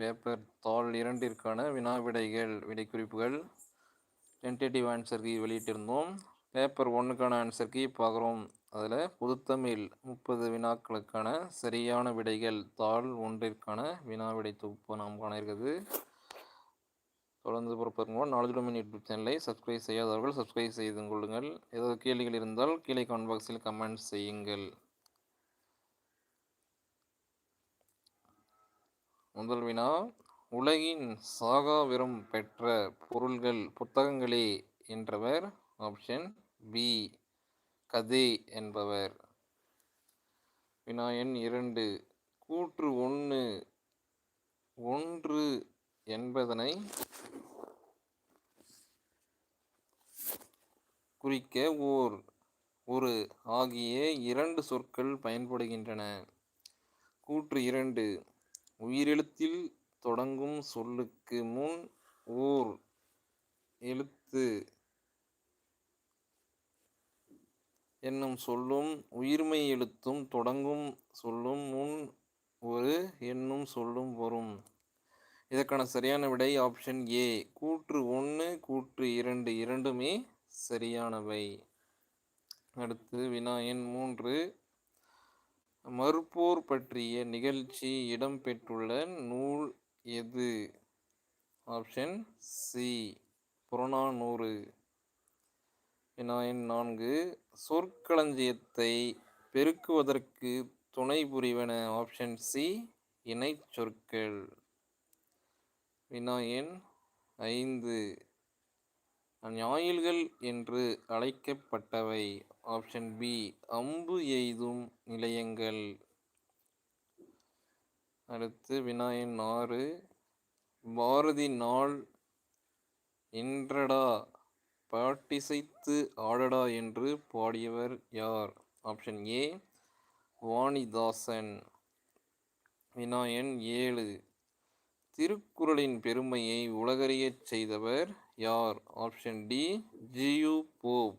Paper தாள் இரண்டிற்கான வினா விடைகள் விடை குறிப்புகள் டென்டேட்டிவ் ஆன்சர் கீ வெளியிட்டிருந்தோம். பேப்பர் ஒன்றுக்கான ஆன்சர் கீ பார்க்குறோம் அதில் புதுத்தமிழ் முப்பது வினாக்களுக்கான சரியான விடைகள் தாள் ஒன்றிற்கான வினா விடை தொகுப்பு நாம் காண இருக்குது தொடர்ந்து பொறுப்பதற்கு நாலேஜ் டொமின் யூடியூப் சேனலை சப்ஸ்கிரைப் செய்யாதவர்கள் சப்ஸ்கிரைப் செய்து கொள்ளுங்கள். ஏதாவது கேள்விகள் இருந்தால் கீழே கமெண்ட் பாக்ஸில் கமெண்ட் செய்யுங்கள். முதல் வினா உலகின் சாகாவிரம் பெற்ற பொருள்கள் புத்தகங்களே என்றவர். ஆப்ஷன் பி கதே என்பவர். வினா எண் இரண்டு. கூற்று ஒன்று ஒன்று என்பதனை குறிக்க ஓர் ஒரு ஆகிய இரண்டு சொற்கள் பயன்படுகின்றன. கூற்று இரண்டு உயிரெழுத்தில் தொடங்கும் சொல்லுக்கு முன் ஓர் எழுத்து என்னும் சொல்லும் உயிர்மை எழுத்தும் தொடங்கும் சொல்லும் முன் ஒரு என்னும் சொல்லும் வரும். இதற்கான சரியான விடை ஆப்ஷன் ஏ கூற்று ஒன்று கூற்று இரண்டு இரண்டுமே சரியானவை. அடுத்து வினா எண் மூன்று. மறுப்போர் பற்றிய நிகழ்ச்சி இடம்பெற்றுள்ள நூல் எது? Option C. புறநானூறு. எண் நான்கு. சொற்களஞ்சியத்தை பெருக்குவதற்கு துணை புரிவன ஆப்ஷன் சி. இணை சொற்கள். வினா எண் ஐந்து. ஞாயில்கள் என்று அழைக்கப்பட்டவை. ஆப்ஷன் பி அம்பு எய்தும் நிலையங்கள். அடுத்து வினாயன் ஆறு பாரதி நாள். என்றடா பாட்டிசைத்து ஆடடா என்று பாடியவர் யார்? Option A Vanidasan. வினாயன் ஏழு. திருக்குறளின் பெருமையை உலகறியச் செய்தவர் யார் ஆப்ஷன் டி ஜியு போப்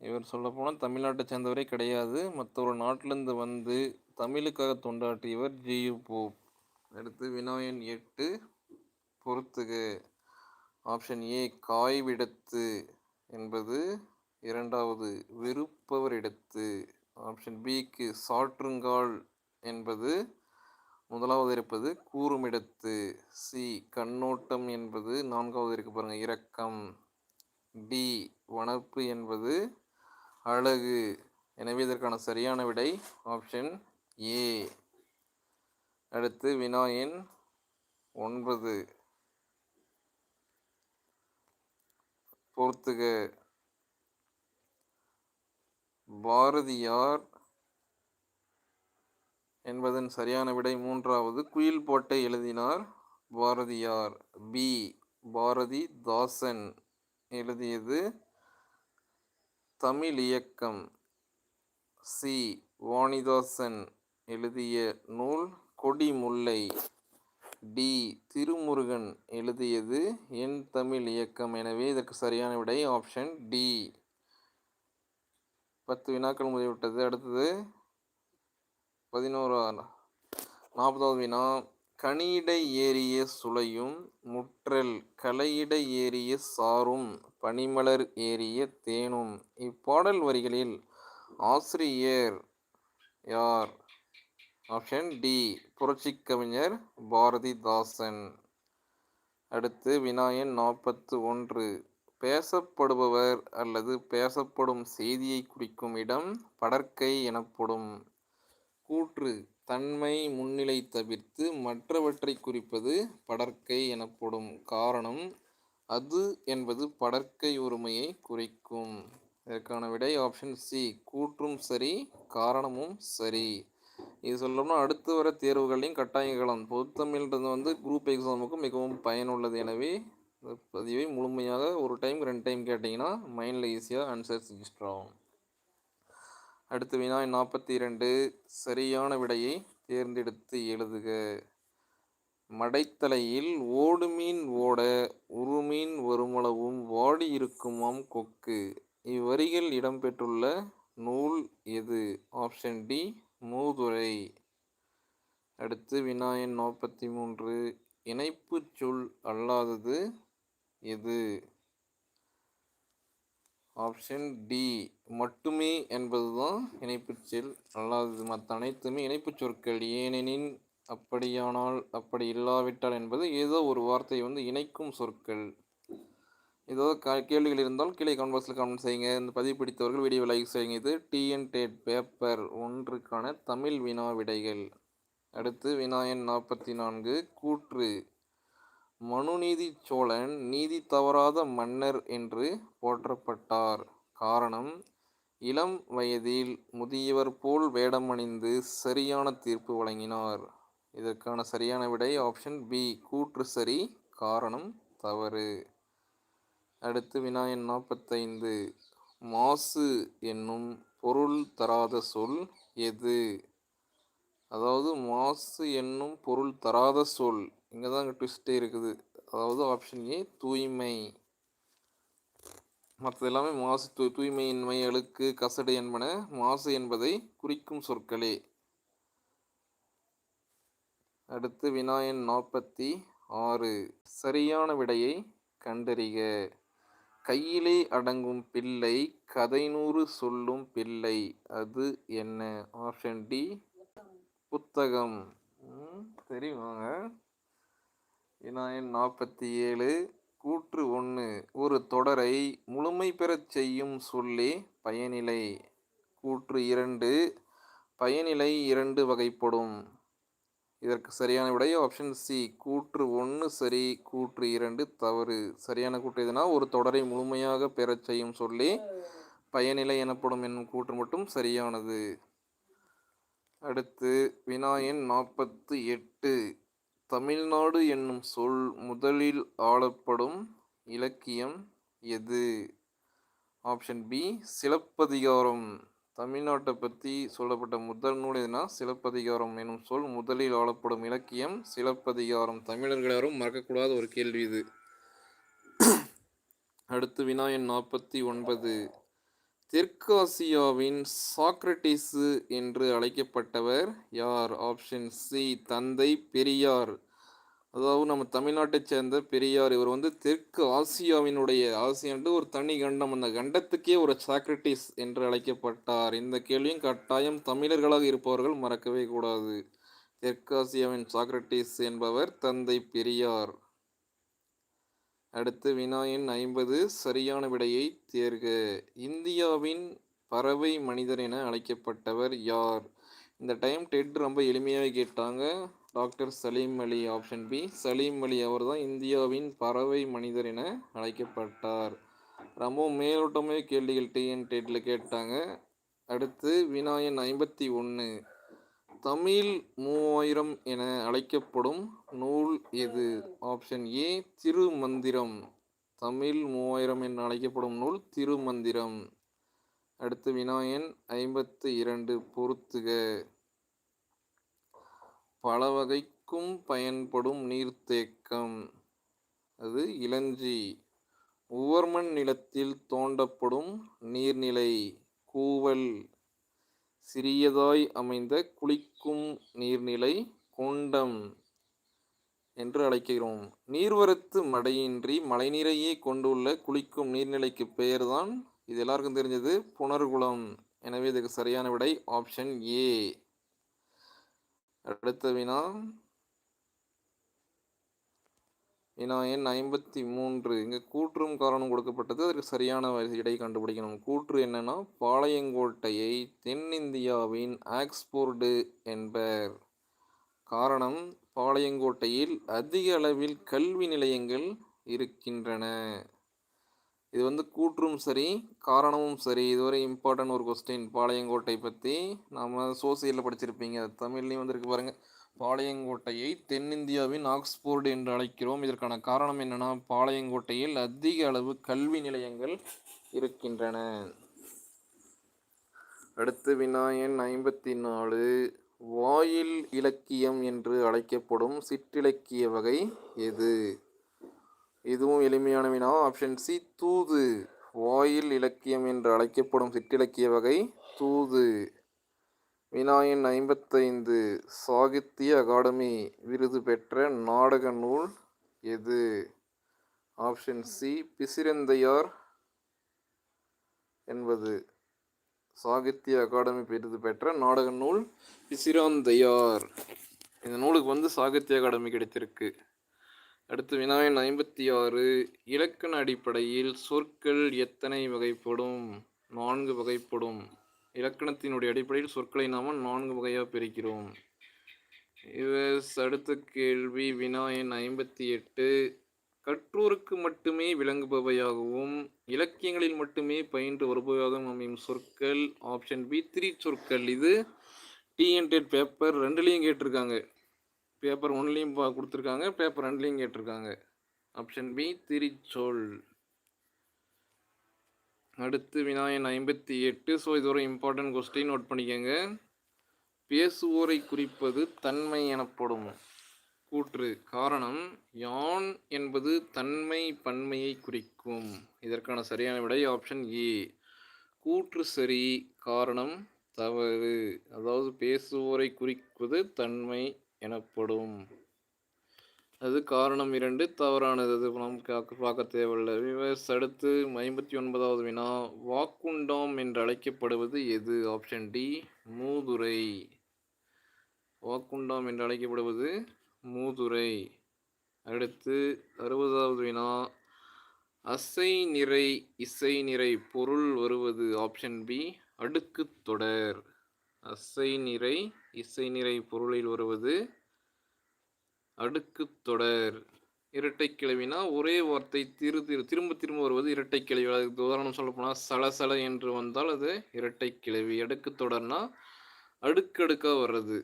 இவர் சொல்ல போனால் தமிழ்நாட்டை சேர்ந்தவரே கிடையாது. மற்ற ஒரு நாட்டிலேருந்து வந்து தமிழுக்காக தொண்டாற்றியவர் ஜியு போப் அடுத்து வினாயன் எட்டு பொறுத்துக. ஆப்ஷன் ஏ காய்விடத்து என்பது இரண்டாவது வெறுப்பவரிடத்து ஆப்ஷன் பிக்கு சாற்றுங்கால் என்பது முதலாவது இருப்பது கூறுமிடத்து. சி கண்ணோட்டம் என்பது நான்காவது இருக்கு பாருங்கள் இரக்கம். டி வனப்பு என்பது அழகு. எனவே இதற்கான சரியான விடை ஆப்ஷன் ஏ அடுத்து வினாயின் ஒன்பது. பொறுத்துக பாரதியார் என்பதன் சரியான விடை மூன்றாவது. குயில் போட்டை எழுதினார் பாரதியார். பி. பாரதி தாசன் எழுதியது தமிழ் இயக்கம். சி. வாணிதாசன் எழுதிய நூல் கொடி முல்லை. டி. திருமுருகன் எழுதியது என் தமிழ் இயக்கம். எனவே இதற்கு சரியான விடை ஆப்ஷன் டி. பத்து வினாக்கள் முடிவிட்டது அடுத்தது பதினோரா? நாற்பதாவது வினா கனியிடை ஏறிய சுளையும் முற்றல் கலையிடை ஏறிய சாரும் பனிமலர் ஏறிய தேனும். இப்பாடல் வரிகளில் ஆசிரியர் யார்? ஆப்ஷன் டி புரட்சி கவிஞர் பாரதிதாசன். அடுத்து வினாயன் நாற்பத்து ஒன்று. பேசப்படுபவர் அல்லது பேசப்படும் செய்தியை குறிக்கும் இடம் படற்கை எனப்படும். கூற்று தன்மை முன்னிலை தவிர்த்து மற்றவற்றை குறிப்பது படற்கை எனப்படும் காரணம். அது என்பது படற்கை உரிமையை குறிக்கும். இதற்கான விடை ஆப்ஷன் சி கூற்றும் சரி காரணமும் சரி. இது சொல்லணும்னா அடுத்து வர தேர்வுகளையும் கட்டாயங்களும் பொதுத்தமிழ்ன்றது வந்து குரூப் எக்ஸாமுக்கும் மிகவும் பயனுள்ளது. எனவே பதிவை முழுமையாக ஒரு டைம் ரெண்டு டைம் கேட்டிங்கன்னா மைண்டில் ஈஸியாக ஆன்சர்ஸ் ரிஜிஸ்டர் ஆகும். அடுத்து வினாய் நாற்பத்தி இரண்டு சரியான விடையை தேர்ந்தெடுத்து எழுதுக. மடைத்தலையில் ஓடு மீன் ஓட உருமீன் வருமளவும் வாடி இருக்குமாம் கொக்கு. இவ்வரிகள் இடம்பெற்றுள்ள நூல் எது? Option D Moothurai. அடுத்து வினாயன் நாற்பத்தி மூன்று. இணைப்புச் சொல் அல்லாதது எது? Option D. மட்டுமே என்பதுதான் இணைப்புச் சொல் அல்லாதது மற்ற அனைத்துமே இணைப்புச் சொற்கள். ஏனெனின் அப்படியானால் அப்படி இல்லாவிட்டால் என்பது ஏதோ ஒரு வார்த்தையை வந்து இணைக்கும் சொற்கள். ஏதோ க கேள்விகள் இருந்தால் கீழே கமெண்ட் பாக்ஸில் கமெண்ட் செய்யுங்க. இந்த பதிவு பிடித்தவர்கள் வீடியோ லைக் செய்யுங்க. இது டிஎன் டேட் பேப்பர் ஒன்றுக்கான தமிழ் வினா விடைகள். அடுத்து வினாயன் நாற்பத்தி நான்கு கூற்று. மனுநீதி சோழன் நீதி தவறாத மன்னர் என்று போற்றப்பட்டார். காரணம் இளம் வயதில் முதியவர் போல் வேடமணிந்து சரியான தீர்ப்பு வழங்கினார். இதற்கான சரியான விடை ஆப்ஷன் பி கூற்று சரி காரணம் தவறு. அடுத்து வினாயன் நாற்பத்தைந்து மாசு என்னும் பொருள் தராத சொல் எது? அதாவது மாசு என்னும் பொருள் தராத சொல் இங்கே தான் அங்கே ட்விஸ்டே இருக்குது. அதாவது ஆப்ஷன் ஏ தூய்மை. மற்றது எல்லாமே மாசு தூ தூய்மையின்மை அழுக்கு கசடு என்பன மாசு என்பதை குறிக்கும் சொற்களே. அடுத்து வினாயன் நாற்பத்தி ஆறு. சரியான விடையை கண்டறிக. கையிலே அடங்கும் பிள்ளை கதைநூறு சொல்லும் பிள்ளை. அது என்ன? ஆப்ஷன் டி புத்தகம். தெரியுமாங்க? வினாயன் நாற்பத்தி ஏழு கூற்று ஒன்று ஒரு தொடரை முழுமை பெறச் செய்யும் சொல்லே பயனிலை. கூற்று இரண்டு பயனிலை இரண்டு வகைப்படும். இதற்கு சரியான விடை ஆப்ஷன் சி கூற்று ஒன்று சரி கூற்று இரண்டு தவறு. சரியான கூற்று எதுனா ஒரு தொடரை முழுமையாக பெறச் செய்யும் சொல்லி பயனிலை எனப்படும் என்னும் கூற்று மட்டும் சரியானது. அடுத்து வினாயன் நாற்பத்து எட்டு தமிழ்நாடு என்னும் சொல் முதலில் ஆளப்படும் இலக்கியம் எது? Option B Silappathikaram. தமிழ்நாட்டை பற்றி சொல்லப்பட்ட முதல் நூல் எதுனா சிலப்பதிகாரம் எனும் சொல் முதலில் ஆளப்படும் இலக்கியம் சிலப்பதிகாரம். தமிழர்கள் யாரும் மறக்கக்கூடாத ஒரு கேள்வி இது. அடுத்து வினா எண் நாற்பத்தி ஒன்பது. தெற்காசியாவின் சாக்ரட்டிஸு என்று அழைக்கப்பட்டவர் யார்? ஆப்ஷன் சி தந்தை பெரியார். அதாவது நம்ம தமிழ்நாட்டைச் சேர்ந்த பெரியார். இவர் வந்து தெற்கு ஆசியாவினுடைய ஆசியான்ட்டு ஒரு தனி கண்டம். அந்த கண்டத்துக்கே ஒரு சாக்ரட்டிஸ் என்று அழைக்கப்பட்டார். இந்த கேள்வியும் கட்டாயம் தமிழர்களாக இருப்பவர்கள் மறக்கவே கூடாது. தெற்காசியாவின் சாக்ரட்டிஸ் என்பவர் தந்தை பெரியார். அடுத்து வினாயின் ஐம்பது சரியான விடையை தேர்க. இந்தியாவின் பறவை மனிதர் என அழைக்கப்பட்டவர் யார்? இந்த டைம் டெட் ரொம்ப எளிமையாக கேட்டாங்க. Doctor Salim Ali option B. Salim Ali அவர் தான் இந்தியாவின் பறவை மனிதர் என அழைக்கப்பட்டார். ரொம்ப மேலோட்டமே கேள்விகள் டிஎன் டெட்டில் கேட்டாங்க. அடுத்து வினாயன் ஐம்பத்தி ஒன்று தமிழ் மூவாயிரம் என அழைக்கப்படும் நூல் எது? Option A Thirumanthiram. தமிழ் மூவாயிரம் என அழைக்கப்படும் நூல் திருமந்திரம். அடுத்து வினாயன் ஐம்பத்து இரண்டு பொருத்துக பல வகைக்கும் பயன்படும் நீர்த்தேக்கம். அது இளஞ்சி. உவர்மண் நிலத்தில் தோண்டப்படும் நீர்நிலை. கூவல். சிறியதாய் அமைந்த குளிக்கும் நீர்நிலை குண்டம் என்று அழைக்கிறோம். நீர்வரத்து மடையின்றி மழைநீரையே கொண்டுள்ள குளிக்கும் நீர்நிலைக்கு பெயர்தான் இது எல்லாருக்கும் தெரிஞ்சது புனர்குளம். எனவே இதுக்கு சரியான விடை ஆப்ஷன் ஏ அடுத்த வினா. வினா எண் ஐம்பத்தி மூன்று இங்கே கூற்றும் காரணம் கொடுக்கப்பட்டது அதற்கு சரியான இடை கண்டுபிடிக்கணும். கூற்று என்னென்னா பாளையங்கோட்டையை தென்னிந்தியாவின் ஆக்ஸ்போர்டு என்பர். காரணம் பாளையங்கோட்டையில் அதிக அளவில் கல்வி நிலையங்கள் இருக்கின்றன. இது வந்து கூற்றும் சரி காரணமும் சரி. இதுவரை இம்பார்ட்டன்ட் ஒரு கொஸ்டின் பாளையங்கோட்டை பற்றி நம்ம சோசியலில் படிச்சிருப்பீங்க. தமிழ்லேயும் வந்துருக்கு பாருங்கள் பாளையங்கோட்டையை தென்னிந்தியாவின் ஆக்ஸ்போர்டு என்று அழைக்கிறோம். இதற்கான காரணம் என்னென்னா பாளையங்கோட்டையில் அதிக அளவு கல்வி நிலையங்கள் இருக்கின்றன. அடுத்து விநாயன் ஐம்பத்தி நாலு வாயில் இலக்கியம் என்று அழைக்கப்படும் சிற்றிலக்கிய வகை எது? இதுவும் எளிமையான வினா ஆப்ஷன் சி தூது. வாயில் இலக்கியம் என்று அழைக்கப்படும் சிற்றிலக்கிய வகை தூது. வினாயின் ஐம்பத்தைந்து சாகித்ய அகாடமி விருது பெற்ற நாடக நூல் எது? ஆப்ஷன் சி பிசிறந்தையார் என்பது. சாகித்ய அகாடமி விருது பெற்ற நாடக நூல் பிசிராந்தையார் இந்த நூலுக்கு வந்து சாகித்ய அகாடமி கிடைத்திருக்கு. அடுத்து வினாயன் ஐம்பத்தி ஆறு இலக்கண அடிப்படையில் சொற்கள் எத்தனை வகைப்படும்? நான்கு வகைப்படும். இலக்கணத்தினுடைய அடிப்படையில் சொற்களை நாம் நான்கு வகையாக பிரிக்கிறோம். இவஸ் அடுத்த கேள்வி வினாயன் ஐம்பத்தி எட்டு கற்றோருக்கு மட்டுமே விளங்குபவையாகவும் இலக்கியங்களில் மட்டுமே பயின்று வருபவையாகவும் அமையும் சொற்கள். ஆப்ஷன் பி த்ரீ சொற்கள் இது டிஎன்டெட் பேப்பர் ரெண்டுலேயும் கேட்டிருக்காங்க. பேப்பர் ஒன்லேயும் கொடுத்துருக்காங்க. பேப்பர் ரெண்டுலேயும் கேட்டிருக்காங்க. ஆப்ஷன் பி திரிச்சோல். அடுத்து வினாயன் ஐம்பத்தி எட்டு. ஸோ இது ஒரு இம்பார்ட்டன்ட் கொஸ்டின் நோட் பண்ணிக்கோங்க. பேசுவோரை குறிப்பது தன்மை எனப்படும். கூற்று. காரணம் யான் என்பது தன்மை பன்மையை குறிக்கும். இதற்கான சரியான விடை ஆப்ஷன் ஏ கூற்று சரி காரணம் தவறு. அதாவது பேசுவோரை குறிப்பது தன்மை எனப்படும். அது காரணம் இரண்டு தவறானது. அது நாம் பார்க்க தேவையில்லை. விவஸ் அடுத்து ஐம்பத்தி ஒன்பதாவது வினா வாக்குண்டாம் என்று அழைக்கப்படுவது எது? ஆப்ஷன் டி மூதுரை. வாக்குண்டாம் என்று அழைக்கப்படுவது மூதுரை. அடுத்து அறுபதாவது வினா அசை நிறை இசை நிறை பொருள் வருவது ஆப்ஷன் பி அடுக்கு தொடர். அசை நிறை இசை நிறை பொருளில் வருவது அடுக்கு தொடர். இரட்டை கிளவினா ஒரே வார்த்தை திரு திரு திரும்ப திரும்ப வருவது இரட்டை கிளவி அதுக்கு உதாரணம் சொல்ல போனால் சலசல என்று வந்தால் அது இரட்டை கிளவி. அடுக்கு தொடர்னா அடுக்கடுக்காக வர்றது.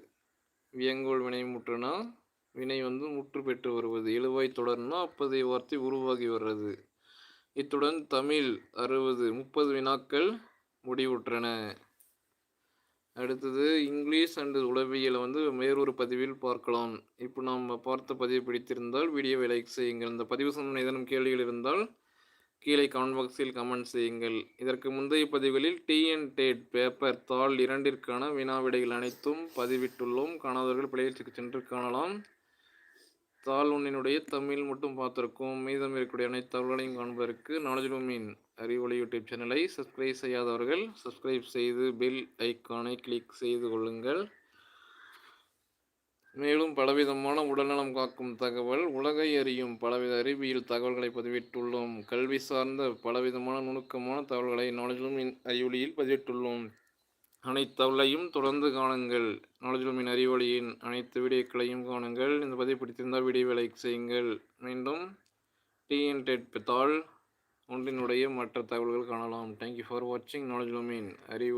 வியங்கோல் வினை முற்றுனா வினை வந்து முற்று பெற்று வருவது. எழுவாய் தொடர்னா அப்போதைய வார்த்தை உருவாகி வர்றது. இத்துடன் தமிழ் அறுபது முப்பது வினாக்கள் முடிவுற்றன. அடுத்தது இங்கிலீஷ் அண்டு உளவியலை வந்து வேறொரு பதிவில் பார்க்கலாம். இப்போ நாம் பார்த்த பதிவு பிடித்திருந்தால் வீடியோவை லைக் செய்யுங்கள். இந்த பதிவு சம்பந்தம் ஏதேனும் கேள்விகள் இருந்தால் கீழே கமெண்ட் பாக்ஸில் கமெண்ட் செய்யுங்கள். இதற்கு முந்தைய பதிவுகளில் டிஎன் டேட் பேப்பர் தாள் இரண்டிற்கான வினா விடைகள் அனைத்தும் பதிவிட்டுள்ளோம். காணாதவர்கள் பிள்ளைகளுக்கு சென்று காணலாம். தாள் தமிழ் மட்டும் பார்த்துருக்கோம். மீதம் இருக்கக்கூடிய அனைத்து தகவல்களையும் காண்பதற்கு நாலேஜ் மீன் அறிவொளி யூடியூப் சேனலை சப்ஸ்கிரைப் செய்யாதவர்கள் சப்ஸ்கிரைப் செய்து பெல் ஐக்கானை கிளிக் செய்து கொள்ளுங்கள். மேலும் பலவிதமான உடல்நலம் காக்கும் தகவல் உலகை அறியும் பலவித அறிவியல் தகவல்களை பதிவிட்டுள்ளோம். கல்வி சார்ந்த பலவிதமான நுணுக்கமான தகவல்களை நாலேஜ் அறிவொளியில் பதிவிட்டுள்ளோம். அனைத்தவளையும் தொடர்ந்து காணுங்கள். நாலேஜ் அறிவொளியின் அனைத்து வீடியோக்களையும் காணுங்கள். இந்த பதிவு பிடித்திருந்தால் வீடியோவை லைக் செய்யுங்கள். மீண்டும் டிஎன் டெட் தாள் ஒன்றினுடைய மற்ற தகவல்கள் காணலாம். தேங்க்யூ ஃபார் வாட்சிங் நாலேஜ் மீன் அறிவு